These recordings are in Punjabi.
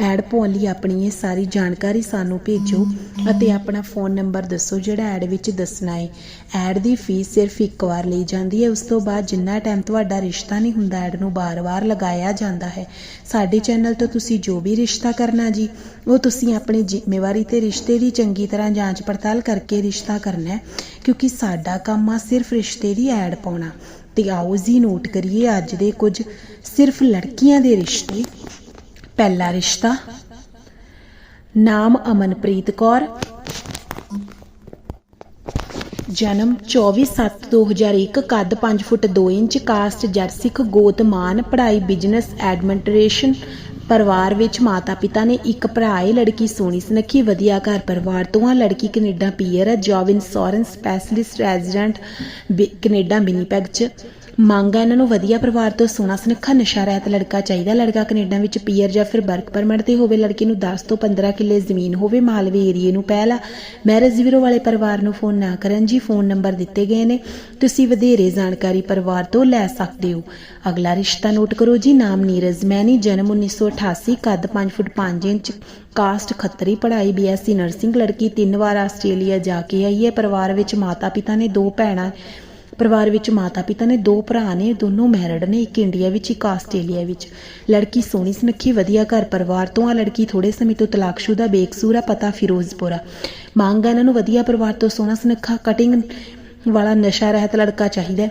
ਐਡ ਪਾਉਣ ਲਈ ਆਪਣੀ ਇਹ ਸਾਰੀ ਜਾਣਕਾਰੀ ਸਾਨੂੰ ਭੇਜੋ ਅਤੇ ਆਪਣਾ ਫੋਨ ਨੰਬਰ ਦੱਸੋ ਜਿਹੜਾ ਐਡ ਵਿੱਚ ਦੱਸਣਾ ਹੈ ਐਡ ਦੀ ਫੀਸ ਸਿਰਫ ਇੱਕ ਵਾਰ ਲਈ ਜਾਂਦੀ ਹੈ ਉਸ ਤੋਂ ਬਾਅਦ ਜਿੰਨਾ ਟਾਈਮ ਤੁਹਾਡਾ ਰਿਸ਼ਤਾ ਨਹੀਂ ਹੁੰਦਾ, ਐਡ ਨੂੰ ਬਾਰ-ਬਾਰ ਲਗਾਇਆ ਜਾਂਦਾ ਹੈ। ਸਾਡੇ ਚੈਨਲ ਤੋਂ ਤੁਸੀਂ ਜੋ ਵੀ ਰਿਸ਼ਤਾ ਕਰਨਾ ਜੀ, ਉਹ ਤੁਸੀਂ ਆਪਣੀ ਜ਼ਿੰਮੇਵਾਰੀ ਤੇ ਰਿਸ਼ਤੇ ਦੀ ਚੰਗੀ ਤਰ੍ਹਾਂ ਜਾਂਚ ਪੜਤਾਲ ਕਰਕੇ ਰਿਸ਼ਤਾ ਕਰਨਾ ਹੈ, ਕਿਉਂਕਿ ਸਾਡਾ ਕੰਮ ਆ ਸਿਰਫ ਰਿਸ਼ਤੇ ਦੀ ਐਡ ਪਾਉਣਾ। ਤੇ ਆਓ ਜੀ ਨੋਟ ਕਰੀਏ ਅੱਜ ਦੇ ਕੁਝ ਸਿਰਫ ਲੜਕੀਆਂ ਦੇ ਰਿਸ਼ਤੇ। ਪਹਿਲਾ ਰਿਸ਼ਤਾ। ਨਾਮ ਅਮਨਪ੍ਰੀਤ ਕੌਰ। ਜਨਮ 24/7/2001 ਕੱਦ 5 ਫੁੱਟ 2 ਇੰਚ, ਕਾਸਟ ਜਰਸਿਕ ਗੋਤ ਮਾਨ, ਪੜ੍ਹਾਈ ਬਿਜ਼ਨਸ ਐਡਮਿਨਿਸਟ੍ਰੇਸ਼ਨ। ਪਰਿਵਾਰ ਵਿੱਚ ਮਾਤਾ ਪਿਤਾ ਨੇ ਇੱਕ ਭਰਾ ਹੈ, ਲੜਕੀ ਸੋਹਣੀ ਸੁਨੱਖੀ, ਵਧੀਆ ਘਰ ਪਰਿਵਾਰ ਤੋਂ ਆ ਲੜਕੀ ਕੈਨੇਡਾ ਪੀਅਰ ਹੈ job insurance specialist resident Canada Winnipeg ਚ। ਮੰਗ ਹੈ ਇਹਨਾਂ ਨੂੰ ਵਧੀਆ ਪਰਿਵਾਰ ਤੋਂ, ਸੋਹਣਾ ਸੁਨੱਖਾ ਨਸ਼ਾ ਰਹਿਤ ਲੜਕਾ ਚਾਹੀਦਾ, ਲੜਕਾ ਕੈਨੇਡਾ ਵਿੱਚ ਪੀਅਰ ਜਾਂ ਫਿਰ ਵਰਕ ਪਰਮਿਟ ਤੇ ਹੋਵੇ, ਲੜਕੇ ਨੂੰ 10 ਤੋਂ 15 ਕਿੱਲੇ ਜ਼ਮੀਨ ਹੋਵੇ, ਮਾਲਵੇ ਏਰੀਏ ਨੂੰ ਪਹਿਲਾ ਮੈਰਿਜ ਬਿਊਰੋ ਵਾਲੇ ਪਰਿਵਾਰ ਨੂੰ ਫੋਨ ਨਾ ਕਰਨ ਜੀ, ਫੋਨ ਨੰਬਰ ਦਿੱਤੇ ਗਏ ਨੇ। ਤੁਸੀਂ ਵਧੇਰੇ ਜਾਣਕਾਰੀ ਪਰਿਵਾਰ ਤੋਂ ਲੈ ਸਕਦੇ ਹੋ। ਅਗਲਾ ਰਿਸ਼ਤਾ ਨੋਟ ਕਰੋ ਜੀ, ਨਾਮ ਨੀਰਜ ਮੈਨੀ, ਜਨਮ 1988 ਕੱਦ 5 ਫੁੱਟ 5 ਇੰਚ, ਕਾਸਟ ਖੱਤਰੀ, ਪੜ੍ਹਾਈ ਬੀਐਸਸੀ ਨਰਸਿੰਗ, ਲੜਕੀ ਤਿੰਨ ਵਾਰ ਆਸਟ੍ਰੇਲੀਆ ਜਾ ਕੇ ਆਈ ਹੈ, ਪਰਿਵਾਰ ਵਿੱਚ ਮਾਤਾ ਪਿਤਾ ਨੇ ਦੋ ਭੈਣਾਂ ਪਰਿਵਾਰ ਵਿੱਚ ਮਾਤਾ ਪਿਤਾ ਨੇ ਦੋ ਭਰਾ ਨੇ, ਦੋਨੋਂ ਮੈਰਿਡ ਨੇ, ਇੱਕ ਇੰਡੀਆ ਵਿੱਚ, ਇੱਕ ਆਸਟ੍ਰੇਲੀਆ ਵਿੱਚ। ਲੜਕੀ ਸੋਹਣੀ ਸੁਨੱਖੀ, ਵਧੀਆ ਘਰ ਪਰਿਵਾਰ ਤੋਂ ਆ। ਲੜਕੀ ਥੋੜੇ ਸਮੇਂ ਤੋਂ ਤਲਾਕਸ਼ੁਦਾ, ਬੇਕਸੂਰ ਆ, ਪਤਾ ਫਿਰੋਜ਼ਪੁਰਾ ਮੰਗ ਹੈ ਇਹਨਾਂ ਨੂੰ ਵਧੀਆ ਪਰਿਵਾਰ ਤੋਂ ਸੋਹਣਾ, ਸੁਨੱਖਾ ਕਟਿੰਗ ਵਾਲਾ ਨਸ਼ਾ ਰਹਿਤ ਲੜਕਾ ਚਾਹੀਦਾ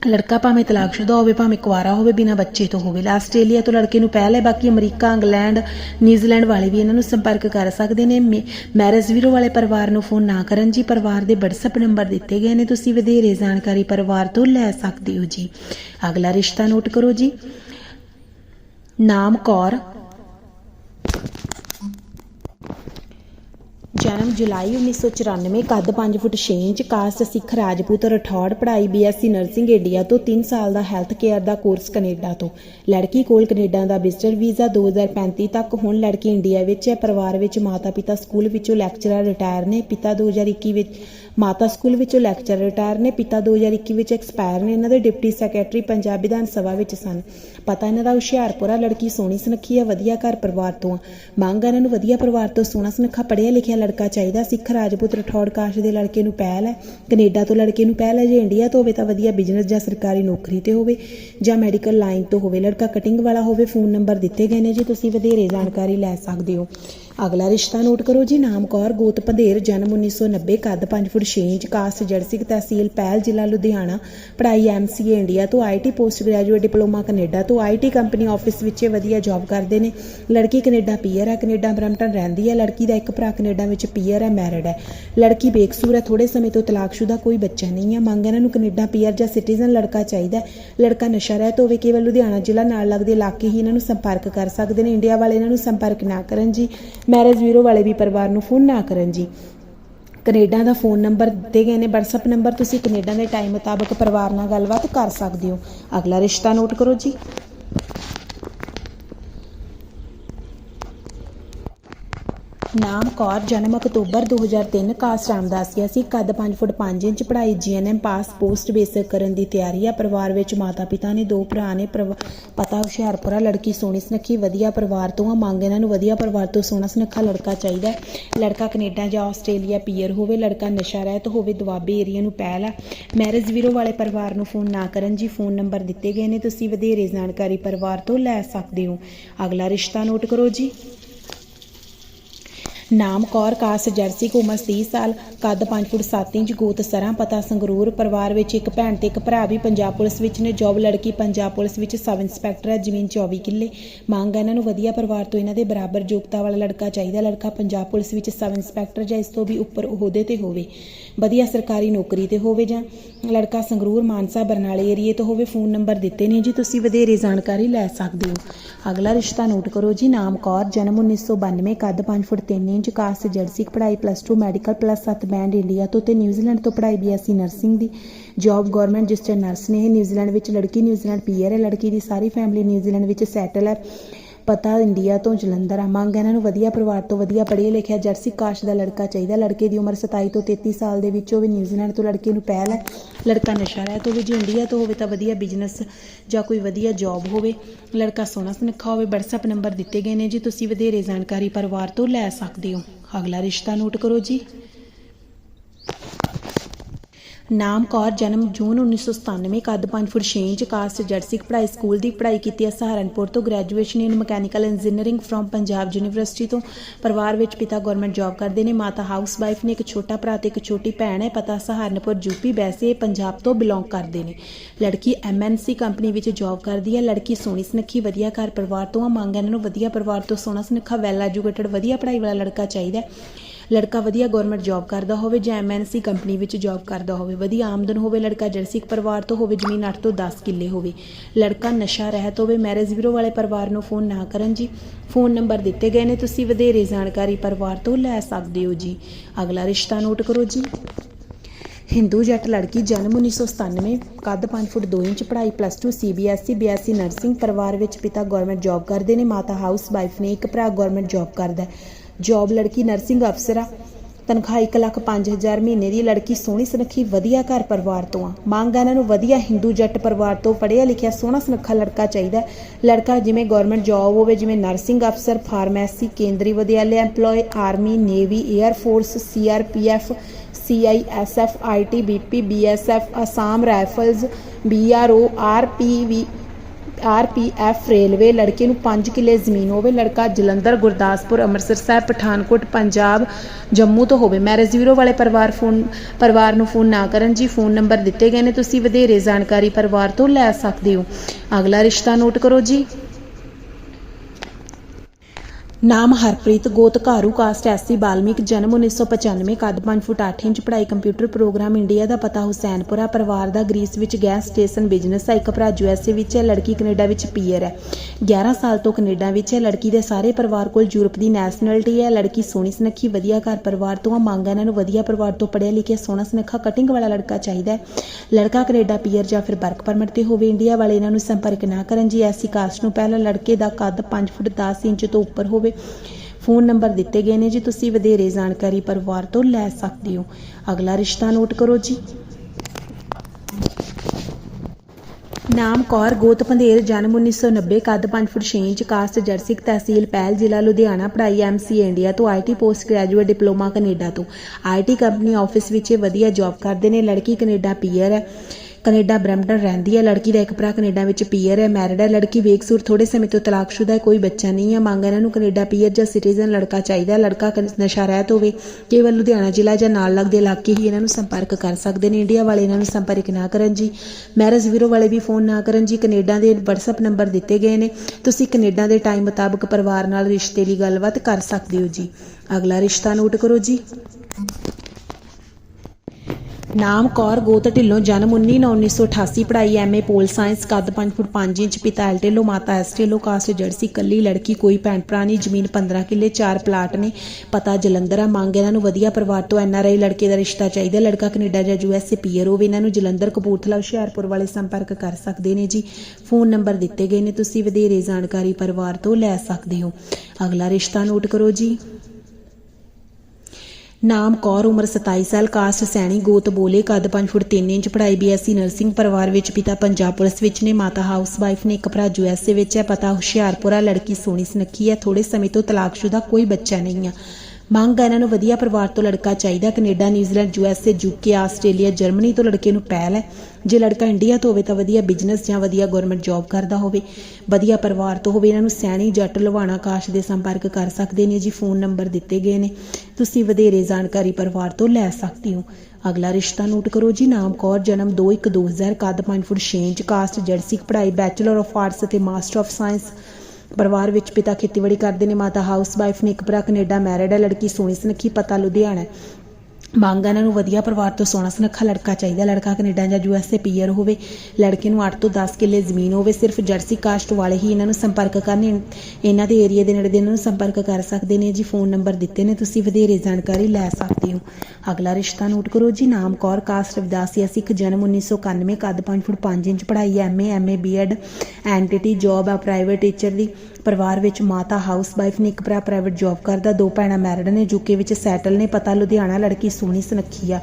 ਲੜਕਾ ਭਾਵੇਂ ਤਲਾਕਸ਼ੁਦਾ ਹੋਵੇ, ਭਾਵੇਂ ਕੁਆਰਾ ਹੋਵੇ, ਬਿਨਾਂ ਬੱਚੇ ਤੋਂ ਹੋਵੇ। ਆਸਟ੍ਰੇਲੀਆ ਤੋਂ ਲੜਕੇ ਨੂੰ ਪਹਿਲ ਹੈ ਬਾਕੀ ਅਮਰੀਕਾ, ਇੰਗਲੈਂਡ, ਨਿਊਜ਼ੀਲੈਂਡ ਵਾਲੇ ਵੀ ਇਹਨਾਂ ਨੂੰ ਸੰਪਰਕ ਕਰ ਸਕਦੇ ਨੇ। ਮੈਰਿਜ ਵੀਰੋ ਵਾਲੇ ਪਰਿਵਾਰ ਨੂੰ ਫੋਨ ਨਾ ਕਰਨ ਜੀ। ਪਰਿਵਾਰ ਦੇ WhatsApp ਨੰਬਰ ਦਿੱਤੇ ਗਏ ਨੇ। ਤੁਸੀਂ ਵਧੇਰੇ ਜਾਣਕਾਰੀ ਪਰਿਵਾਰ ਤੋਂ ਲੈ ਸਕਦੇ ਹੋ ਜੀ। ਅਗਲਾ ਰਿਸ਼ਤਾ ਨੋਟ ਕਰੋ ਜੀ। ਨਾਮ ਕੌਰ ਜਨਮ ਜੁਲਾਈ 1994 ਕੱਦ 5 foot 6 inch caste Sikh Rajput Rathore ਪੜ੍ਹਾਈ ਬੀਐਸਸੀ ਨਰਸਿੰਗ ਇੰਡੀਆ ਤੋਂ 3 ਸਾਲ ਦਾ ਹੈਲਥ ਕੇਅਰ ਦਾ ਕੋਰਸ ਕੈਨੇਡਾ ਤੋਂ। ਲੜਕੀ ਕੋਲ ਕੈਨੇਡਾ ਦਾ ਵਿਜ਼ਟਰ ਵੀਜ਼ਾ 2035 ਤੱਕ, ਹੁਣ ਲੜਕੀ ਇੰਡੀਆ ਵਿੱਚ ਹੈ। ਪਰਿਵਾਰ ਵਿੱਚ ਮਾਤਾ ਪਿਤਾ ਸਕੂਲ ਵਿੱਚੋਂ ਲੈਕਚਰਰ ਰਿਟਾਇਰ ਨੇ। ਪਿਤਾ 2021 ਵਿੱਚ ਮਾਤਾ ਸਕੂਲ ਵਿੱਚੋਂ ਲੈਕਚਰ ਰਿਟਾਇਰ ਨੇ, ਪਿਤਾ 2021 ਵਿੱਚ ਐਕਸਪਾਇਰ ਨੇ, ਇਹਨਾਂ ਦੇ ਡਿਪਟੀ ਸੈਕਟਰੀ ਪੰਜਾਬ ਵਿਧਾਨ ਸਭਾ ਵਿੱਚ ਸਨ। ਪਤਾ ਇਹਨਾਂ ਦਾ ਹੁਸ਼ਿਆਰਪੁਰਾ, ਲੜਕੀ ਸੋਹਣੀ ਸੁਨੱਖੀ ਹੈ ਵਧੀਆ ਘਰ ਪਰਿਵਾਰ ਤੋਂ ਆ। ਮੰਗ ਇਹਨਾਂ ਨੂੰ ਵਧੀਆ ਪਰਿਵਾਰ ਤੋਂ ਸੋਹਣਾ ਸੁਨੱਖਾ ਪੜ੍ਹਿਆ ਲਿਖਿਆ ਲੜਕਾ ਚਾਹੀਦਾ। ਸਿੱਖ ਰਾਜਪੂਤ ਰਠੌੜ ਕਾਸ਼ ਦੇ ਲੜਕੇ ਨੂੰ ਪਹਿਲ ਹੈ ਕੈਨੇਡਾ ਤੋਂ ਲੜਕੇ ਨੂੰ ਪਹਿਲ ਹੈ ਜੇ ਇੰਡੀਆ ਤੋਂ ਹੋਵੇ ਤਾਂ ਵਧੀਆ ਬਿਜ਼ਨਸ ਜਾਂ ਸਰਕਾਰੀ ਨੌਕਰੀ ਤੇ ਹੋਵੇ ਜਾਂ ਮੈਡੀਕਲ ਲਾਈਨ ਤੋਂ ਹੋਵੇ। ਲੜਕਾ ਕਟਿੰਗ ਵਾਲਾ ਹੋਵੇ, ਫੋਨ ਨੰਬਰ ਦਿੱਤੇ ਗਏ ਨੇ। ਜੀ ਤੁਸੀਂ ਵਧੇਰੇ ਜਾਣਕਾਰੀ ਲੈ ਸਕਦੇ ਹੋ। ਅਗਲਾ ਰਿਸ਼ਤਾ ਨੋਟ ਕਰੋ ਜੀ, ਨਾਮ ਕੌਰ, ਗੋਤ ਪੰਧੇਰ, ਜਨਮ 1990 ਕੱਦ 5 ਫੁੱਟ 6 ਇੰਚ ਕਾਸਟ ਜਰਸਿਕ ਤਹਿਸੀਲ ਪਹਿਲ ਜ਼ਿਲ੍ਹਾ ਲੁਧਿਆਣਾ, ਪੜ੍ਹਾਈ ਐਮਸੀਏ ਇੰਡੀਆ ਤੋਂ IT post graduate diploma Canada ਤੋਂ ਆਈਟੀ ਕੰਪਨੀ ਆਫਿਸ ਵਿੱਚ ਵਧੀਆ ਜੌਬ ਕਰਦੇ ਨੇ। ਲੜਕੀ ਕੈਨੇਡਾ ਪੀਅਰ ਹੈ, ਕੈਨੇਡਾ ਬਰਮਟਨ ਰਹਿੰਦੀ ਹੈ, ਲੜਕੀ ਦਾ ਇੱਕ ਭਰਾ ਕੈਨੇਡਾ ਵਿੱਚ ਪੀਅਰ ਹੈ, ਮੈਰਿਡ ਹੈ। ਲੜਕੀ ਬੇਕਸੂਰ ਹੈ ਥੋੜੇ ਸਮੇਂ ਤੋਂ ਤਲਾਕਸ਼ੁਦਾ ਕੋਈ ਬੱਚਾ ਨਹੀਂ ਹੈ। ਮੰਗ ਇਹਨਾਂ ਨੂੰ ਕੈਨੇਡਾ ਪੀਅਰ ਜਾਂ ਸਿਟੀਜ਼ਨ ਲੜਕਾ ਚਾਹੀਦਾ ਲੜਕਾ ਨਸ਼ਾ ਰਹਿਤ ਹੋਵੇ, ਕੇਵਲ ਲੁਧਿਆਣਾ ਜ਼ਿਲ੍ਹਾ ਨਾਲ ਲੱਗਦੇ ਇਲਾਕੇ ਹੀ ਇਹਨਾਂ ਨੂੰ ਸੰਪਰਕ ਕਰ ਸਕਦੇ ਨੇ। ਇੰਡੀਆ ਵਾਲੇ ਇਹਨਾਂ ਨੂੰ ਸੰਪਰਕ ਨਾ ਕਰਨ ਜੀ। ਮੈਰਿਜ ਬਿਊਰੋ ਵਾਲੇ ਵੀ ਪਰਿਵਾਰ ਨੂੰ ਫੋਨ ਨਾ ਕਰਨ ਜੀ। ਕੈਨੇਡਾ ਦਾ ਫੋਨ ਨੰਬਰ ਦਿੱਤੇ ਗਏ ਨੇ, WhatsApp ਨੰਬਰ ਤੁਸੀਂ ਕੈਨੇਡਾ ਦੇ ਟਾਈਮ ਮੁਤਾਬਕ ਪਰਿਵਾਰ ਨਾਲ ਗੱਲਬਾਤ ਕਰ ਸਕਦੇ ਹੋ। ਅਗਲਾ ਰਿਸ਼ਤਾ ਨੋਟ ਕਰੋ ਜੀ। ਨਾਮ ਕੌਰ ਜਨਮ ਅਕਤੂਬਰ 2003 ਕਾਸਟ ਰਾਮਦਾਸੀਆ ਸੀ। ਕੱਦ 5 ਫੁੱਟ 5 ਇੰਚ, ਪੜ੍ਹਾਈ ਜੀਐਨਐਮ ਪਾਸ ਪੋਸਟ ਬੇਸਿਕ ਕਰਨ ਦੀ ਤਿਆਰੀ ਆ। ਪਰਿਵਾਰ ਵਿੱਚ ਮਾਤਾ ਪਿਤਾ ਨੇ ਦੋ ਭਰਾ ਨੇ, ਪਰਿਵਾ- ਪਤਾ ਹੁਸ਼ਿਆਰਪੁਰਾ ਲੜਕੀ ਸੋਹਣੀ ਸੁਨੱਖੀ, ਵਧੀਆ ਪਰਿਵਾਰ ਤੋਂ ਆ। ਮੰਗ ਇਹਨਾਂ ਨੂੰ ਵਧੀਆ ਪਰਿਵਾਰ ਤੋਂ ਸੋਹਣਾ ਸੁਨੱਖਾ ਲੜਕਾ ਚਾਹੀਦਾ ਲੜਕਾ ਕੈਨੇਡਾ ਜਾਂ ਆਸਟ੍ਰੇਲੀਆ ਪੀਅਰ ਹੋਵੇ, ਲੜਕਾ ਨਸ਼ਾ ਰਹਿਤ ਹੋਵੇ, ਦੁਆਬੇ ਏਰੀਆ ਨੂੰ ਪਹਿਲ ਆ। ਮੈਰਿਜ ਵੀਰੋ ਵਾਲੇ ਪਰਿਵਾਰ ਨੂੰ ਫੋਨ ਨਾ ਕਰਨ ਜੀ, ਫੋਨ ਨੰਬਰ ਦਿੱਤੇ ਗਏ ਨੇ। ਤੁਸੀਂ ਵਧੇਰੇ ਜਾਣਕਾਰੀ ਪਰਿਵਾਰ ਤੋਂ ਲੈ ਸਕਦੇ ਹੋ। ਅਗਲਾ ਰਿਸ਼ਤਾ ਨੋਟ ਕਰੋ ਜੀ। ਨਾਮ ਕੌਰ ਕਾਸ ਜਰਸੀ ਉਮਰ 30 ਸਾਲ, ਕੱਦ 5 ਫੁੱਟ 7 ਇੰਚ, ਗੋਤ ਸਰਾਂ, ਪਤਾ ਸੰਗਰੂਰ, ਪਰਿਵਾਰ ਵਿੱਚ ਇੱਕ ਭੈਣ ਤੇ ਇੱਕ ਭਰਾ ਵੀ ਪੰਜਾਬ ਪੁਲਿਸ ਵਿੱਚ ਨੇ, ਜੌਬ ਲੜਕੀ ਪੰਜਾਬ ਪੁਲਿਸ ਵਿੱਚ ਸਬ ਇੰਸਪੈਕਟਰ ਹੈ, ਜ਼ਮੀਨ 24 ਕਿੱਲੇ। ਮੰਗ ਹੈ ਇਹਨਾਂ ਨੂੰ ਵਧੀਆ ਪਰਿਵਾਰ ਤੋਂ ਇਹਨਾਂ ਦੇ ਬਰਾਬਰ ਯੋਗਤਾ ਵਾਲਾ ਲੜਕਾ ਚਾਹੀਦਾ, ਲੜਕਾ ਪੰਜਾਬ ਪੁਲਿਸ ਵਿੱਚ ਸਬ ਇੰਸਪੈਕਟਰ ਜਾਂ ਇਸ ਤੋਂ ਵੀ ਉੱਪਰ ਅਹੁਦੇ ਤੇ ਹੋਵੇ। ਵਧੀਆ ਸਰਕਾਰੀ ਨੌਕਰੀ ਤੇ ਹੋਵੇ ਜਾਂ ਲੜਕਾ ਸੰਗਰੂਰ ਮਾਨਸਾ ਬਰਨਾਲੇ ਏਰੀਏ ਤੋਂ ਹੋਵੇ, ਫੋਨ ਨੰਬਰ ਦਿੱਤੇ ਨੇ ਜੀ, ਤੁਸੀਂ ਵਧੇਰੇ ਜਾਣਕਾਰੀ ਲੈ ਸਕਦੇ ਹੋ। ਅਗਲਾ ਰਿਸ਼ਤਾ ਨੋਟ ਕਰੋ ਜੀ, ਨਾਮ ਕੌਰ, ਜਨਮ 1992 ਕੱਦ 5 ਫੁੱਟ 3 ਇੰਚ, ਕਾਸਟ ਜਰਸੀਕ ਪੜ੍ਹਾਈ plus 2 medical plus 7 band India ਤੋਂ ਤੇ ਨਿਊਜ਼ੀਲੈਂਡ ਤੋਂ ਪੜ੍ਹਾਈ ਬੀਐਸਸੀ ਨਰਸਿੰਗ ਦੀ। ਜੌਬ ਗਵਰਨਮੈਂਟ ਰਜਿਸਟਰਡ ਨਰਸ ਨੇ ਨਿਊਜ਼ੀਲੈਂਡ ਵਿੱਚ ਲੜਕੀ ਨਿਊਜ਼ੀਲੈਂਡ ਪੀਆਰ ਹੈ, ਲੜਕੀ ਦੀ ਸਾਰੀ ਫੈਮਿਲੀ ਨਿਊਜ਼ੀਲੈਂਡ ਵਿੱਚ ਸੈਟਲ ਹੈ। ਪਤਾ ਇੰਡੀਆ ਤੋਂ ਜਲੰਧਰ ਆ। ਮੰਗ ਇਹਨਾਂ ਨੂੰ ਵਧੀਆ ਪਰਿਵਾਰ ਤੋਂ ਵਧੀਆ ਪੜ੍ਹਿਆ ਲਿਖਿਆ ਜਰਸੀ ਕਾਸ਼ ਦਾ ਲੜਕਾ ਚਾਹੀਦਾ। ਲੜਕੇ ਦੀ ਉਮਰ 27 ਤੋਂ 33 ਸਾਲ ਦੇ ਵਿੱਚ ਹੋਵੇ ਨਿਊਜ਼ੀਲੈਂਡ ਤੋਂ ਲੜਕੇ ਨੂੰ ਪਹਿਲ ਹੈ। ਲੜਕਾ ਨਸ਼ਾ ਰਹਿਤ ਹੋਵੇ, ਜੇ ਇੰਡੀਆ ਤੋਂ ਹੋਵੇ ਤਾਂ ਵਧੀਆ ਬਿਜ਼ਨਸ ਜਾਂ ਕੋਈ ਵਧੀਆ ਜੌਬ ਹੋਵੇ। ਲੜਕਾ ਸੋਹਣਾ ਸੁਨੱਖਾ ਹੋਵੇ, WhatsApp ਨੰਬਰ ਦਿੱਤੇ ਗਏ ਨੇ ਜੀ। ਤੁਸੀਂ ਵਧੇਰੇ ਜਾਣਕਾਰੀ ਪਰਿਵਾਰ ਤੋਂ ਲੈ ਸਕਦੇ ਹੋ। ਅਗਲਾ ਰਿਸ਼ਤਾ ਨੋਟ ਕਰੋ ਜੀ। ਨਾਮ ਕੌਰ, ਜਨਮ ਜੂਨ 1997 ਕੱਦ 5 ਫੁੱਟ 6 ਇੰਚ ਕਾਸਟ ਜਰਸਿਕ ਪੜ੍ਹਾਈ ਸਕੂਲ ਦੀ ਪੜ੍ਹਾਈ ਕੀਤੀ ਹੈ ਸਹਾਰਨਪੁਰ ਤੋਂ graduation in mechanical engineering from Punjab university ਤੋਂ, ਪਰਿਵਾਰ ਵਿੱਚ ਪਿਤਾ ਗਵਰਨਮੈਂਟ ਜੌਬ ਕਰਦੇ ਨੇ, ਮਾਤਾ ਹਾਊਸ ਵਾਈਫ ਨੇ ਇੱਕ ਛੋਟਾ ਭਰਾ ਤੇ ਇੱਕ ਛੋਟੀ ਭੈਣ ਹੈ, ਪਤਾ ਸਹਾਰਨਪੁਰ ਯੂਪੀ ਵੈਸੇ ਪੰਜਾਬ ਤੋਂ ਬਿਲੋਂਗ ਕਰਦੇ ਨੇ। ਲੜਕੀ ਐਮਐਨਸੀ ਕੰਪਨੀ ਵਿੱਚ ਜੌਬ ਕਰਦੀ ਹੈ, ਲੜਕੀ ਸੋਹਣੀ ਸੁਨੱਖੀ, ਵਧੀਆ ਘਰ ਪਰਿਵਾਰ ਤੋਂ ਆ ਮੰਗ ਇਹਨਾਂ ਨੂੰ ਵਧੀਆ ਪਰਿਵਾਰ ਤੋਂ ਸੋਹਣਾ ਸੁਨੱਖਾ ਵੈਲ ਐਜੂਕੇਟਡ ਵਧੀਆ ਪੜ੍ਹਾਈ ਵਾਲਾ ਲੜਕਾ ਚਾਹੀਦਾ ਹੈ। ਲੜਕਾ ਵਧੀਆ ਗਵਰਨਮੈਂਟ ਜੌਬ ਕਰਦਾ ਹੋਵੇ ਜਾਂ ਐਮਐਨਸੀ ਕੰਪਨੀ ਵਿੱਚ ਜੌਬ ਕਰਦਾ ਹੋਵੇ, ਵਧੀਆ ਆਮਦਨ ਹੋਵੇ, ਲੜਕਾ ਜਰਸਿਕ ਪਰਿਵਾਰ ਤੋਂ ਹੋਵੇ, ਜ਼ਮੀਨ 8 ਤੋਂ 10 ਕਿੱਲੇ ਹੋਵੇ। ਲੜਕਾ ਨਸ਼ਾ ਰਹਿਤ ਹੋਵੇ ਮੈਰਿਜ ਬਿਊਰੋ ਵਾਲੇ ਪਰਿਵਾਰ ਨੂੰ ਫੋਨ ਨਾ ਕਰਨ ਜੀ। ਫੋਨ ਨੰਬਰ ਦਿੱਤੇ ਗਏ ਨੇ, ਤੁਸੀਂ ਵਧੇਰੇ ਜਾਣਕਾਰੀ ਪਰਿਵਾਰ ਤੋਂ ਲੈ ਸਕਦੇ ਹੋ ਜੀ। ਅਗਲਾ ਰਿਸ਼ਤਾ ਨੋਟ ਕਰੋ ਜੀ। ਹਿੰਦੂ ਜੱਟ ਲੜਕੀ ਜਨਮ 1997 ਕੱਦ 5 ਫੁੱਟ 2 ਇੰਚ, ਪੜ੍ਹਾਈ ਪਲੱਸ 2 ਸੀਬੀਐਸਈ ਬੀਐਸਸੀ ਨਰਸਿੰਗ ਪਰਿਵਾਰ ਵਿੱਚ ਪਿਤਾ ਗਵਰਨਮੈਂਟ ਜੌਬ ਕਰਦੇ ਨੇ, ਮਾਤਾ ਹਾਊਸ ਵਾਈਫ ਨੇ ਇੱਕ ਭਰਾ ਗਵਰਨਮੈਂਟ ਜੌਬ ਕਰਦਾ ਜੌਬ ਲੜਕੀ ਨਰਸਿੰਗ ਅਫਸਰ ਆ। ਤਨਖਾਹ 1 ਲੱਖ 5000 ਮਹੀਨੇ ਦੀ। ਲੜਕੀ ਸੋਹਣੀ ਸੁਨੱਖੀ, ਵਧੀਆ ਘਰ ਪਰਿਵਾਰ ਤੋਂ ਆ। ਮੰਗ ਆ ਇਹਨਾਂ ਨੂੰ ਵਧੀਆ ਹਿੰਦੂ ਜੱਟ ਪਰਿਵਾਰ ਤੋਂ ਪੜ੍ਹਿਆ ਲਿਖਿਆ ਸੋਹਣਾ ਸੁਨੱਖਾ ਲੜਕਾ ਚਾਹੀਦਾ ਲੜਕਾ ਜਿਵੇਂ ਗਵਰਨਮੈਂਟ ਜੌਬ ਹੋਵੇ, ਜਿਵੇਂ ਨਰਸਿੰਗ ਅਫਸਰ pharmacy Kendriya Vidyalaya EMPLOYE army navy air force CRPF CISF ITBP BSF Assam rifles BRO RPV RPF railway ਲੜਕੇ ਨੂੰ 5 ਕਿੱਲੇ ਜ਼ਮੀਨ ਹੋਵੇ, ਲੜਕਾ ਜਲੰਧਰ, ਗੁਰਦਾਸਪੁਰ, ਅੰਮ੍ਰਿਤਸਰ ਸਾਹਿਬ, ਪਠਾਨਕੋਟ, ਪੰਜਾਬ, ਜੰਮੂ ਤੋਂ ਹੋਵੇ। ਮੈਰਿਜ ਵੀਰੋ ਵਾਲੇ ਪਰਿਵਾਰ ਫੋਨ ਪਰਿਵਾਰ ਨੂੰ ਫੋਨ ਨਾ ਕਰਨ ਜੀ, ਫੋਨ ਨੰਬਰ ਦਿੱਤੇ ਗਏ ਨੇ, ਤੁਸੀਂ ਵਧੇਰੇ ਜਾਣਕਾਰੀ ਪਰਿਵਾਰ ਤੋਂ ਲੈ ਸਕਦੇ ਹੋ। ਅਗਲਾ ਰਿਸ਼ਤਾ ਨੋਟ ਕਰੋ ਜੀ। ਨਾਮ ਹਰਪ੍ਰੀਤ ਗੋਤ ਘਾਰੂ ਕਾਸਟ ਐਸਸੀ ਬਾਲਮਿਕ, ਜਨਮ 1995 ਕੱਦ 5 ਫੁੱਟ 8 ਇੰਚ, ਪੜ੍ਹਾਈ ਕੰਪਿਊਟਰ ਪ੍ਰੋਗਰਾਮ ਇੰਡੀਆ ਦਾ ਪਤਾ ਹੁਸੈਨਪੁਰਾ, ਪਰਿਵਾਰ ਦਾ ਗ੍ਰੀਸ ਵਿੱਚ ਗੈਸ ਸਟੇਸ਼ਨ ਬਿਜ਼ਨਸ ਹੈ, ਇੱਕ ਭਰਾ ਯੂਐਸਏ ਵਿੱਚ ਹੈ, ਲੜਕੀ ਕੈਨੇਡਾ ਵਿੱਚ ਪੀਅਰ ਹੈ। 11 ਸਾਲ ਤੋਂ ਕੈਨੇਡਾ ਵਿੱਚ ਹੈ, ਲੜਕੀ ਦੇ ਸਾਰੇ ਪਰਿਵਾਰ ਕੋਲ ਯੂਰਪ ਦੀ ਨੈਸ਼ਨੈਲਿਟੀ ਹੈ, ਲੜਕੀ ਸੋਹਣੀ ਸੁਨੱਖੀ, ਵਧੀਆ ਘਰ ਪਰਿਵਾਰ ਤੋਂ ਆ, ਮੰਗ ਇਹਨਾਂ ਨੂੰ ਵਧੀਆ ਪਰਿਵਾਰ ਤੋਂ ਪੜ੍ਹਿਆ ਲਿਖਿਆ, ਸੋਹਣਾ ਸੁਨੱਖਾ ਕਟਿੰਗ ਵਾਲਾ ਲੜਕਾ ਚਾਹੀਦਾ ਹੈ। ਲੜਕਾ ਕੈਨੇਡਾ ਪੀਅਰ ਜਾਂ ਫਿਰ ਵਰਕ ਪਰਮਿਟ ਤੇ ਹੋਵੇ, ਇੰਡੀਆ ਵਾਲੇ ਇਹਨਾਂ ਨੂੰ ਸੰਪਰਕ ਨਾ ਕਰਨ ਜੀ ਐਸੀ ਕਾਸਟ ਨੂੰ ਪਹਿਲਾਂ ਲੜਕੇ ਦਾ ਕੱਦ 5 ਫੁੱਟ 10 ਇੰਚ ਤੋਂ ਉੱਪਰ ਹੋਵੇ ਫੋਨ ਨੰਬਰ ਦਿੱਤੇ ਗਏ ਨੇ ਜੀ, ਤੁਸੀਂ ਵਧੇਰੇ ਜਾਣਕਾਰੀ ਪਰਿਵਾਰ ਤੋਂ ਲੈ ਸਕਦੇ ਹੋ। ਅਗਲਾ ਰਿਸ਼ਤਾ ਨੋਟ ਕਰੋ ਜੀ। ਨਾਮ ਕੌਰ, ਗੋਤ ਪੰਧੇਰ, ਜਨਮ 1990 ਕੱਦ 5 ਫੁੱਟ 6 ਇੰਚ, ਕਾਸਟ ਜਰਸਿਕ ਤਹਿਸੀਲ ਪਹਿਲ ਜ਼ਿਲ੍ਹਾ ਲੁਧਿਆਣਾ, ਪੜ੍ਹਾਈ ਐਮਸੀ ਇੰਡੀਆ ਤੋਂ IT post graduate diploma Canada ਤੋਂ। ਆਈਟੀ ਕੰਪਨੀ ਆਫਿਸ ਵਿੱਚ ਵਧੀਆ ਜੌਬ ਕਰਦੇ ਨੇ, ਲੜਕੀ ਕੈਨੇਡਾ ਪੀਅਰ ਹੈ। ਕੈਨੇਡਾ ਬਰੈਂਪਟਨ ਰਹਿੰਦੀ ਹੈ। ਲੜਕੀ ਦਾ ਇੱਕ ਭਰਾ ਕੈਨੇਡਾ ਵਿੱਚ ਪੀਅਰ ਹੈ, ਮੈਰਿਡ ਹੈ। ਲੜਕੀ ਬੇਕਸੂਰ ਥੋੜੇ ਸਮੇਂ ਤੋਂ ਤਲਾਕਸ਼ੁਦਾ ਹੈ, ਕੋਈ ਬੱਚਾ ਨਹੀਂ ਹੈ। ਮੰਗ ਇਹਨਾਂ ਨੂੰ ਕੈਨੇਡਾ ਪੀਅਰ ਜਾਂ ਸਿਟੀਜ਼ਨ ਲੜਕਾ ਚਾਹੀਦਾ ਲੜਕਾ ਕਨ- ਨਸ਼ਾ ਰਹਿਤ ਹੋਵੇ, ਕੇਵਲ ਲੁਧਿਆਣਾ ਜ਼ਿਲ੍ਹਾ ਜਾਂ ਨਾਲ ਲੱਗਦੇ ਇਲਾਕੇ ਹੀ ਇਹਨਾਂ ਨੂੰ ਸੰਪਰਕ ਕਰ ਸਕਦੇ ਨੇ। ਇੰਡੀਆ ਵਾਲੇ ਇਹਨਾਂ ਨੂੰ ਸੰਪਰਕ ਨਾ ਕਰਨ ਜੀ। ਮੈਰਿਜ ਵੀਰੋ ਵਾਲੇ ਵੀ ਫੋਨ ਨਾ ਕਰਨ ਜੀ। ਕੈਨੇਡਾ ਦੇ WhatsApp ਨੰਬਰ ਦਿੱਤੇ ਗਏ ਨੇ। ਤੁਸੀਂ ਕੈਨੇਡਾ ਦੇ ਟਾਈਮ ਮੁਤਾਬਕ ਪਰਿਵਾਰ ਨਾਲ ਰਿਸ਼ਤੇ ਦੀ ਗੱਲਬਾਤ ਕਰ ਸਕਦੇ ਹੋ ਜੀ। ਅਗਲਾ ਰਿਸ਼ਤਾ ਨੋਟ ਕਰੋ ਜੀ। ਨਾਮ ਕੌਰ ਗੋਤ ਢਿੱਲੋਂ ਜਨਮ 19 ਨੌ 1988 ਪੜ੍ਹਾਈ ਐਮਏ ਪੋਲ ਸਾਇੰਸ, ਕੱਦ 5 ਫੁੱਟ 5 ਇੰਚ, ਪਿਤਾ ਐਲ ਢਿੱਲੋਂ, ਮਾਤਾ ਐਸ ਢਿੱਲੋਂ, ਕਾਸਟ ਜਰਸੀ ਕੱਲੀ ਲੜਕੀ, ਕੋਈ ਭੈਣ ਭਰਾ ਨਹੀਂ, ਜ਼ਮੀਨ 15 ਕਿੱਲੇ 4 ਪਲਾਟ ਨੇ, ਪਤਾ ਜਲੰਧਰ ਆ, ਮੰਗ ਇਹਨਾਂ ਨੂੰ ਵਧੀਆ ਪਰਿਵਾਰ ਤੋਂ ਐਨਆਰਆਈ ਲੜਕੇ ਦਾ ਰਿਸ਼ਤਾ ਚਾਹੀਦਾ, ਲੜਕਾ ਕੈਨੇਡਾ ਜਾਂ ਯੂਐਸਏ ਪੀਅਰ ਹੋਵੇ, ਇਹਨਾਂ ਨੂੰ ਜਲੰਧਰ, ਕਪੂਰਥਲਾ, ਹੁਸ਼ਿਆਰਪੁਰ ਵਾਲੇ ਸੰਪਰਕ ਕਰ ਸਕਦੇ ਨੇ ਜੀ। ਫੋਨ ਨੰਬਰ ਦਿੱਤੇ ਗਏ ਨੇ, ਤੁਸੀਂ ਵਧੇਰੇ ਜਾਣਕਾਰੀ ਪਰਿਵਾਰ ਤੋਂ ਲੈ ਸਕਦੇ ਹੋ। ਅਗਲਾ ਰਿਸ਼ਤਾ ਨੋਟ ਕਰੋ ਜੀ। ਨਾਮ ਕੌਰ, ਉਮਰ 27 ਸਾਲ, ਕਾਸਟ ਸੈਣੀ, ਗੋਤ ਬੋਲੇ, ਕੱਦ 5 ਫੁੱਟ 3 ਇੰਚ, ਪੜ੍ਹਾਈ ਬੀਐਸਸੀ ਨਰਸਿੰਗ, ਪਰਿਵਾਰ ਵਿੱਚ ਪਿਤਾ ਪੰਜਾਬ ਪੁਲਿਸ ਵਿੱਚ ਨੇ, ਮਾਤਾ ਹਾਊਸ ਵਾਈਫ ਨੇ, ਇੱਕ ਭਰਾ ਯੂਐਸਏ ਵਿੱਚ ਹੈ, ਪਤਾ ਹੁਸ਼ਿਆਰਪੁਰਾ ਲੜਕੀ ਸੋਹਣੀ ਸੁਨੱਖੀ ਹੈ ਥੋੜੇ ਸਮੇਂ ਤੋਂ ਤਲਾਕਸ਼ੁਦਾ ਕੋਈ ਬੱਚਾ ਨਹੀਂ ਆ। ਮੰਗ ਆ ਇਹਨਾਂ ਨੂੰ ਵਧੀਆ ਪਰਿਵਾਰ ਤੋਂ ਲੜਕਾ ਚਾਹੀਦਾ Canada, New Zealand USA UK Australia, Germany ਤੋਂ ਲੜਕੇ ਨੂੰ ਪਹਿਲ ਹੈ। ਜੇ ਲੜਕਾ ਇੰਡੀਆ ਤੋਂ ਹੋਵੇ ਤਾਂ ਵਧੀਆ ਬਿਜ਼ਨਸ ਜਾਂ ਵਧੀਆ ਗਵਰਨਮੈਂਟ ਜੌਬ ਕਰਦਾ ਹੋਵੇ। ਵਧੀਆ ਪਰਿਵਾਰ ਤੋਂ ਹੋਵੇ, ਇਹਨਾਂ ਨੂੰ ਸੈਣੀ ਜੱਟ ਲਵਾਣਾ ਕਾਸ਼ ਦੇ ਸੰਪਰਕ ਕਰ ਸਕਦੇ ਨੇ ਜੀ, ਫੋਨ ਨੰਬਰ ਦਿੱਤੇ ਗਏ ਨੇ। ਤੁਸੀਂ ਵਧੇਰੇ ਜਾਣਕਾਰੀ ਪਰਿਵਾਰ ਤੋਂ ਲੈ ਸਕਦੇ ਹੋ। ਅਗਲਾ ਰਿਸ਼ਤਾ ਨੋਟ ਕਰੋ ਜੀ, ਨਾਮ ਕੌਰ, ਜਨਮ 2/1/2000 ਕੱਦ 5 ਫੁੱਟ 6 ਇੰਚ, ਕਾਸਟ ਜਰਸਿਕ ਪੜ੍ਹਾਈ ਬੈਚਲਰ ਆਫ ਆਰਟਸ ਅਤੇ ਮਾਸਟਰ ਆਫ ਸਾਇੰਸ ਪਰਿਵਾਰ ਵਿੱਚ ਪਿਤਾ ਖੇਤੀਬਾੜੀ ਕਰਦੇ ਨੇ, ਮਾਤਾ ਹਾਊਸ ਵਾਈਫ ਨੇ ਇੱਕ ਭਰਾ ਕੈਨੇਡਾ ਮੈਰਿਡ ਹੈ, ਲੜਕੀ ਸੋਹਣੀ ਸੁਨੱਖੀ ਪਤਾ ਲੁਧਿਆਣਾ ਹੈ। ਮੰਗ ਇਹਨਾਂ ਨੂੰ ਵਧੀਆ ਪਰਿਵਾਰ ਤੋਂ ਸੋਹਣਾ ਸੁਨੱਖਾ ਲੜਕਾ ਚਾਹੀਦਾ, ਲੜਕਾ ਕੈਨੇਡਾ ਜਾਂ ਯੂਐਸਏ ਪੀਅਰ ਹੋਵੇ। ਲੜਕੇ ਨੂੰ 8 ਤੋਂ 10 ਕਿੱਲੇ ਜ਼ਮੀਨ ਹੋਵੇ, ਸਿਰਫ ਜਰਸੀ ਕਾਸਟ ਵਾਲੇ ਹੀ ਇਹਨਾਂ ਨੂੰ ਸੰਪਰਕ ਕਰਨ ਇਹਨਾਂ ਦੇ ਏਰੀਆ ਦੇ ਨੇੜੇ ਦੇ ਇਹਨਾਂ ਨੂੰ ਸੰਪਰਕ ਕਰ ਸਕਦੇ ਨੇ। ਜੀ, ਫੋਨ ਨੰਬਰ ਦਿੱਤੇ ਨੇ, ਤੁਸੀਂ ਵਧੇਰੇ ਜਾਣਕਾਰੀ ਲੈ ਸਕਦੇ ਹੋ। ਅਗਲਾ ਰਿਸ਼ਤਾ ਨੋਟ ਕਰੋ ਜੀ, ਨਾਮ ਕੌਰ, ਕਾਸਟ ਰਵਿਦਾਸੀਆ ਸਿੱਖ, ਜਨਮ 1991 ਕੱਦ 5 ਫੁੱਟ 5 ਇੰਚ, ਪੜ੍ਹਾਈ MA MA BEd NTT, job ਆ, ਪ੍ਰਾਈਵੇਟ ਟੀਚਰ ਦੀ। ਪਰਿਵਾਰ ਵਿੱਚ ਮਾਤਾ ਹਾਊਸਵਾਈਫ ਨੇ ਇੱਕ ਭਰਾ ਪ੍ਰਾਈਵੇਟ ਜੌਬ ਕਰਦਾ, ਦੋ ਭੈਣਾਂ ਮੈਰਿਡ ਨੇ ਯੂਕੇ ਵਿੱਚ ਸੈਟਲ ਨੇ, ਪਤਾ ਲੁਧਿਆਣਾ ਲੜਕੀ ਸੋਹਣੀ ਸੁਨੱਖੀ ਆ।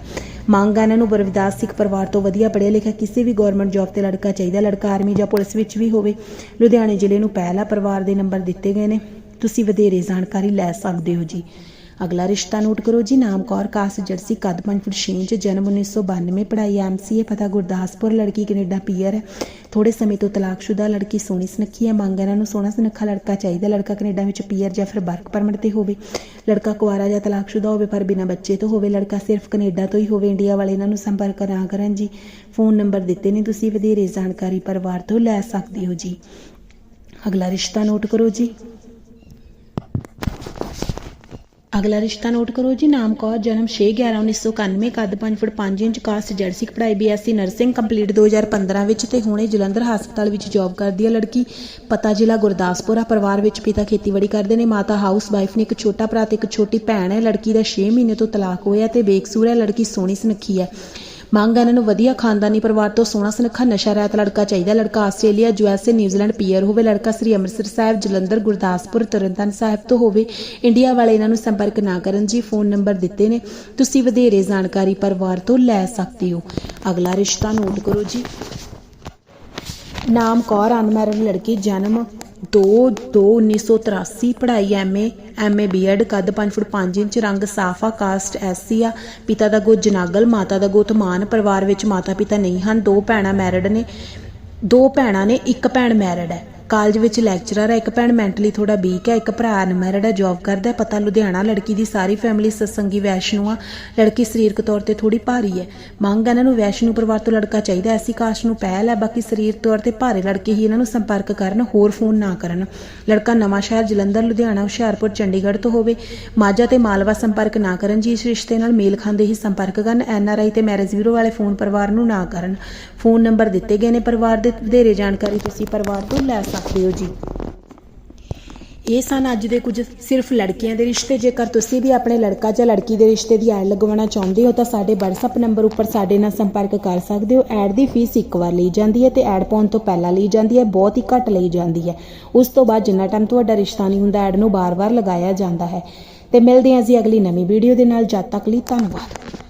ਮੰਗ ਆ ਇਹਨਾਂ ਨੂੰ ਬਰਵਿਦਾਸ ਸਿੱਖ ਪਰਿਵਾਰ ਤੋਂ ਵਧੀਆ ਪੜ੍ਹਿਆ ਲਿਖਿਆ ਕਿਸੇ ਵੀ ਗਵਰਨਮੈਂਟ ਜੌਬ ਤੇ ਲੜਕਾ ਚਾਹੀਦਾ, ਲੜਕਾ ਆਰਮੀ ਜਾਂ ਪੁਲਿਸ ਵਿੱਚ ਵੀ ਹੋਵੇ। ਲੁਧਿਆਣੇ ਜ਼ਿਲ੍ਹੇ ਨੂੰ ਪਹਿਲਾ ਪਰਿਵਾਰ ਦੇ ਨੰਬਰ ਦਿੱਤੇ ਗਏ ਨੇ। ਤੁਸੀਂ ਵਧੇਰੇ ਜਾਣਕਾਰੀ ਲੈ ਸਕਦੇ ਹੋ ਜੀ। ਅਗਲਾ ਰਿਸ਼ਤਾ ਨੋਟ ਕਰੋ ਜੀ, ਨਾਮ ਕੌਰ ਕਾਸ ਜਰਸੀ ਕੱਦ 5 ਫੁੱਟ 6 ਇੰਚ ਜਨਮ 1992 ਪੜ੍ਹਾਈ ਐਮਸੀਏ ਪਤਾ ਗੁਰਦਾਸਪੁਰ, ਲੜਕੀ ਕੈਨੇਡਾ ਪੀਅਰ। ਹੈ ਥੋੜੇ ਸਮੇਂ ਤੋਂ ਤਲਾਕਸ਼ੁਦਾ ਲੜਕੀ ਸੋਹਣੀ ਸੁਨੱਖੀ ਹੈ, ਮੰਗ ਇਹਨਾਂ ਨੂੰ ਸੋਹਣਾ ਸੁਨੱਖਾ ਲੜਕਾ ਚਾਹੀਦਾ, ਲੜਕਾ ਕੈਨੇਡਾ ਵਿੱਚ ਪੀਅਰ ਜਾਂ ਫਿਰ ਵਰਕ ਪਰਮਿਟ ਤੇ ਹੋਵੇ। ਲੜਕਾ ਕੁਆਰਾ ਜਾਂ ਤਲਾਕਸ਼ੁਦਾ ਹੋਵੇ ਪਰ ਬਿਨਾਂ ਬੱਚੇ ਤੋਂ ਹੋਵੇ, ਲੜਕਾ ਸਿਰਫ ਕੈਨੇਡਾ ਤੋਂ ਹੀ ਹੋਵੇ, ਇੰਡੀਆ ਵਾਲੇ ਇਹਨਾਂ ਨੂੰ ਸੰਪਰਕ ਨਾ ਕਰਨ ਜੀ। ਫੋਨ ਨੰਬਰ ਦਿੱਤੇ ਨੇ ਤੁਸੀਂ, ਵਧੇਰੇ ਜਾਣਕਾਰੀ ਪਰਿਵਾਰ ਤੋਂ ਲੈ ਸਕਦੇ ਹੋ ਜੀ। ਅਗਲਾ ਰਿਸ਼ਤਾ ਨੋਟ ਕਰੋ ਜੀ। ਅਗਲਾ ਰਿਸ਼ਤਾ ਨੋਟ ਕਰੋ ਜੀ, ਨਾਮ ਕੌਰ ਜਨਮ 6/11/1991 ਕੱਦ 5 ਫੁੱਟ 5 ਇੰਚ, ਕਾਸਟ ਜਰਸੀ ਪੜ੍ਹਾਈ ਬੀਐਸਸੀ ਨਰਸਿੰਗ, ਕੰਪਲੀਟ 2015 ਵਿੱਚ ਤੇ ਹੁਣੇ ਜਲੰਧਰ ਹਸਪਤਾਲ ਵਿੱਚ ਜੌਬ ਕਰਦੀ ਹੈ ਲੜਕੀ। ਪਤਾ ਜ਼ਿਲ੍ਹਾ ਗੁਰਦਾਸਪੁਰ ਆ ਪਰਿਵਾਰ ਵਿੱਚ ਪਿਤਾ ਖੇਤੀਬਾੜੀ ਕਰਦੇ ਨੇ, ਮਾਤਾ ਹਾਊਸ ਵਾਈਫ ਨੇ ਇੱਕ ਛੋਟਾ ਭਰਾ ਤੇ ਇੱਕ ਛੋਟੀ ਭੈਣ ਹੈ, ਲੜਕੀ ਦਾ 6 ਮਹੀਨੇ ਤੋਂ ਤਲਾਕ ਹੋਇਆ ਤੇ ਬੇਕਸੂਰ ਹੈ, ਲੜਕੀ ਸੋਹਣੀ ਸੁਨੱਖੀ ਹੈ। ਮੰਗ ਇਹਨਾਂ ਨੂੰ ਵਧੀਆ ਖਾਨਦਾਨੀ ਪਰਿਵਾਰ ਤੋਂ ਸੋਹਣਾ ਸੁਨੱਖਾ ਨਸ਼ਾ ਰਹਿਤ ਲੜਕਾ ਚਾਹੀਦਾ। ਲੜਕਾ ਆਸਟ੍ਰੇਲੀਆ ਯੂਐਸਏ ਨਿਊਜ਼ੀਲੈਂਡ ਪੀਅਰ ਹੋਵੇ। ਲੜਕਾ ਸ੍ਰੀ ਅੰਮ੍ਰਿਤਸਰ ਸਾਹਿਬ, ਜਲੰਧਰ, ਗੁਰਦਾਸਪੁਰ, ਤਰਨਤਾਰਨ ਸਾਹਿਬ ਤੋਂ ਹੋਵੇ। ਇੰਡੀਆ ਵਾਲੇ ਇਹਨਾਂ ਨੂੰ ਸੰਪਰਕ ਨਾ ਕਰਨ ਜੀ ਫੋਨ ਨੰਬਰ ਦਿੱਤੇ ਨੇ। ਤੁਸੀਂ ਵਧੇਰੇ ਜਾਣਕਾਰੀ ਪਰਿਵਾਰ ਤੋਂ ਲੈ ਸਕਦੇ ਹੋ। ਅਗਲਾ ਰਿਸ਼ਤਾ ਨੋਟ ਕਰੋ ਜੀ। ਨਾਮ ਕੌਰ, ਅਨਮੈਰਿਡ ਲੜਕੀ, ਜਨਮ 2 2 1983 ਪੜ੍ਹਾਈ ਐਮਏ ਐਮਏ ਬੀਐਡ ਕੱਦ 5 ਫੁੱਟ 5 ਇੰਚ, ਰੰਗ ਸਾਫਾ, ਕਾਸਟ ਐਸਸੀ ਆ। ਪਿਤਾ ਦਾ ਗੋਤ ਜਨਾਗਲ, ਮਾਤਾ ਦਾ ਗੋਤ ਮਾਨ, ਪਰਿਵਾਰ ਵਿੱਚ ਮਾਤਾ ਪਿਤਾ ਨਹੀਂ ਹਨ। ਦੋ ਭੈਣਾਂ ਮੈਰਿਡ ਨੇ, ਦੋ ਭੈਣਾਂ ਨੇ, ਇੱਕ ਭੈਣ ਮੈਰਿਡ ਹੈ। ਕਾਲਜ ਵਿੱਚ ਲੈਕਚਰਰ ਹੈ, ਇੱਕ ਭੈਣ ਮੈਂਟਲੀ ਥੋੜਾ ਵੀਕ ਹੈ, ਇੱਕ ਭਰਾ ਅਨਮੈਰਿਡ ਹੈ ਜੌਬ ਕਰਦਾ ਹੈ, ਪਤਾ ਲੁਧਿਆਣਾ ਲੜਕੀ ਦੀ ਸਾਰੀ ਫੈਮਿਲੀ ਸਤਸੰਗੀ ਵੈਸ਼ਨੂ ਆ। ਲੜਕੀ ਸਰੀਰਕ ਤੌਰ ਤੇ ਥੋੜੀ ਭਾਰੀ ਹੈ। ਮੰਗ ਇਹਨਾਂ ਨੂੰ ਵੈਸ਼ਨੂ ਪਰਿਵਾਰ ਤੋਂ ਲੜਕਾ ਚਾਹੀਦਾ ਐਸੀ ਕਾਸਟ ਨੂੰ ਪਹਿਲ ਹੈ, ਬਾਕੀ ਸਰੀਰ ਤੌਰ ਤੇ ਭਾਰੇ ਲੜਕੇ ਹੀ ਇਹਨਾਂ ਨੂੰ ਸੰਪਰਕ ਕਰਨ, ਹੋਰ ਫੋਨ ਨਾ ਕਰਨ। ਲੜਕਾ ਨਵਾਂ ਸ਼ਹਿਰ ਜਲੰਧਰ, ਲੁਧਿਆਣਾ, ਹੁਸ਼ਿਆਰਪੁਰ, ਚੰਡੀਗੜ੍ਹ ਤੋਂ ਹੋਵੇ, ਮਾਝਾ ਤੇ ਮਾਲਵਾ ਸੰਪਰਕ ਨਾ ਕਰਨ, ਜੀ ਇਸ ਰਿਸ਼ਤੇ ਨਾਲ ਮੇਲ ਖਾਂਦੇ ਹੀ ਸੰਪਰਕ ਕਰਨ, ਐਨ ਆਰ ਆਈ ਤੇ ਮੈਰਿਜ ਬਿਊਰੋ ਵਾਲੇ ਫੋਨ ਪਰਿਵਾਰ ਨੂੰ ਨਾ ਕਰਨ। ਫੋਨ ਨੰਬਰ ਦਿੱਤੇ ਗਏ ਨੇ, ਪਰਿਵਾਰ ਦੇ ਵਧੇਰੇ ਜਾਣਕਾਰੀ ਤੁਸੀਂ ਪਰਿਵਾਰ ਤੋਂ ਲੈ ਸਕਦੇ ਹੋ ਜੀ। ਇਹ ਸਨ ਅੱਜ ਦੇ ਕੁਝ ਸਿਰਫ ਲੜਕੀਆਂ ਦੇ ਰਿਸ਼ਤੇ। ਜੇਕਰ ਤੁਸੀਂ ਵੀ ਆਪਣੇ ਲੜਕਾ ਜਾਂ ਲੜਕੀ ਦੇ ਰਿਸ਼ਤੇ ਦੀ ਐਡ ਲਗਵਾਉਣਾ ਚਾਹੁੰਦੇ ਹੋ, ਤਾਂ ਸਾਡੇ WhatsApp ਨੰਬਰ ਉੱਪਰ ਸਾਡੇ ਨਾਲ ਸੰਪਰਕ ਕਰ ਸਕਦੇ ਹੋ। ਐਡ ਦੀ ਫੀਸ ਇੱਕ ਵਾਰ ਲਈ ਜਾਂਦੀ ਹੈ ਤੇ ਐਡ ਪਾਉਣ ਤੋਂ ਪਹਿਲਾਂ ਲਈ ਜਾਂਦੀ ਹੈ, ਬਹੁਤ ਹੀ ਘੱਟ ਲਈ ਜਾਂਦੀ ਹੈ। ਉਸ ਤੋਂ ਬਾਅਦ ਜਿੰਨਾ ਟਾਈਮ ਤੁਹਾਡਾ ਰਿਸ਼ਤਾ ਨਹੀਂ ਹੁੰਦਾ, ਐਡ ਨੂੰ ਬਾਰ-ਬਾਰ ਲਗਾਇਆ ਜਾਂਦਾ ਹੈ। ਤੇ ਮਿਲਦੇ ਹਾਂ ਜੀ ਅਗਲੀ ਨਵੀਂ ਵੀਡੀਓ ਦੇ ਨਾਲ। ਜਦ ਤੱਕ ਲਈ ਧੰਨਵਾਦ।